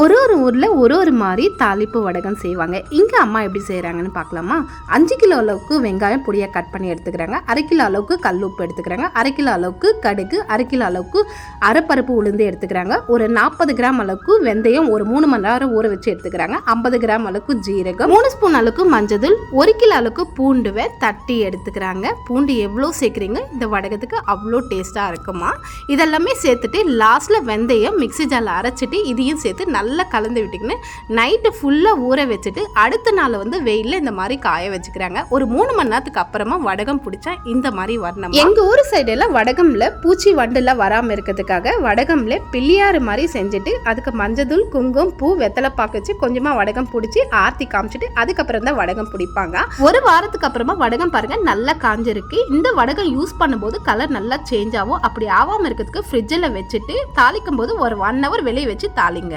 ஒரு ஒரு ஊரில் ஒரு ஒரு மாதிரி தாளிப்பு வடகம் செய்வாங்க. இங்கே அம்மா எப்படி செய்கிறாங்கன்னு பார்க்கலாமா? அஞ்சு கிலோ அளவுக்கு வெங்காயம் பொடியாக கட் பண்ணி எடுத்துக்கிறாங்க. அரை கிலோ அளவுக்கு கல் உப்பு எடுத்துக்கிறாங்க. அரை கிலோ அளவுக்கு கடுகு அரை கிலோ அளவுக்கு அரைப்பருப்பு உளுந்து எடுத்துக்கிறாங்க. ஒரு நாற்பது கிராம் அளவுக்கு வெந்தயம் ஒரு மூணு மணி நேரம் ஊற வச்சு எடுத்துக்கிறாங்க. ஐம்பது கிராம் அளவுக்கு ஜீரகம் மூணு ஸ்பூன் அளவுக்கு மஞ்சள் ஒரு கிலோ அளவுக்கு பூண்டுவை தட்டி எடுத்துக்கிறாங்க. பூண்டு எவ்வளோ சேர்க்குறீங்க? இந்த வடகத்துக்கு அவ்வளோ டேஸ்ட்டாக இருக்குமா? இதெல்லாமே சேர்த்துட்டு லாஸ்ட்டில் வெந்தயம் மிக்ஸி ஜாரில் அரைச்சிட்டு இதையும் சேர்த்து நல்லா கலந்து விட்டிங்கன்னு நைட்டு ஃபுல்லாக ஊற வச்சுட்டு அடுத்த நாள் வந்து வெயிலில் இந்த மாதிரி காய வச்சுக்கிறாங்க. ஒரு மூணு மணி நேரத்துக்கு அப்புறமா வடகம் பிடிச்சா இந்த மாதிரி வரணும்? எங்கள் ஊர் சைடெல்லாம் வடகம்ல பூச்சி வண்டுலாம் வராமல் இருக்கிறதுக்காக வடகம்ல பிள்ளையாறு மாதிரி செஞ்சுட்டு அதுக்கு மஞ்சள் குங்குமம் பூ வெத்தலை பாக்கு வச்சு கொஞ்சமாக வடகம் பிடிச்சி ஆர்த்தி காமிச்சிட்டு அதுக்கப்புறம் தான் வடகம் பிடிப்பாங்க. ஒரு வாரத்துக்கு அப்புறமா வடகம் பாருங்க நல்லா காஞ்சிருக்கு. இந்த வடகம் யூஸ் பண்ணும்போது கலர் நல்லா சேஞ்ச் ஆகும். அப்படி ஆகாமல் இருக்கிறதுக்கு ஃப்ரிட்ஜில் வச்சுட்டு தாளிக்கும் போது ஒரு ஒன் ஹவர் வெளியே வச்சு தாளிங்க.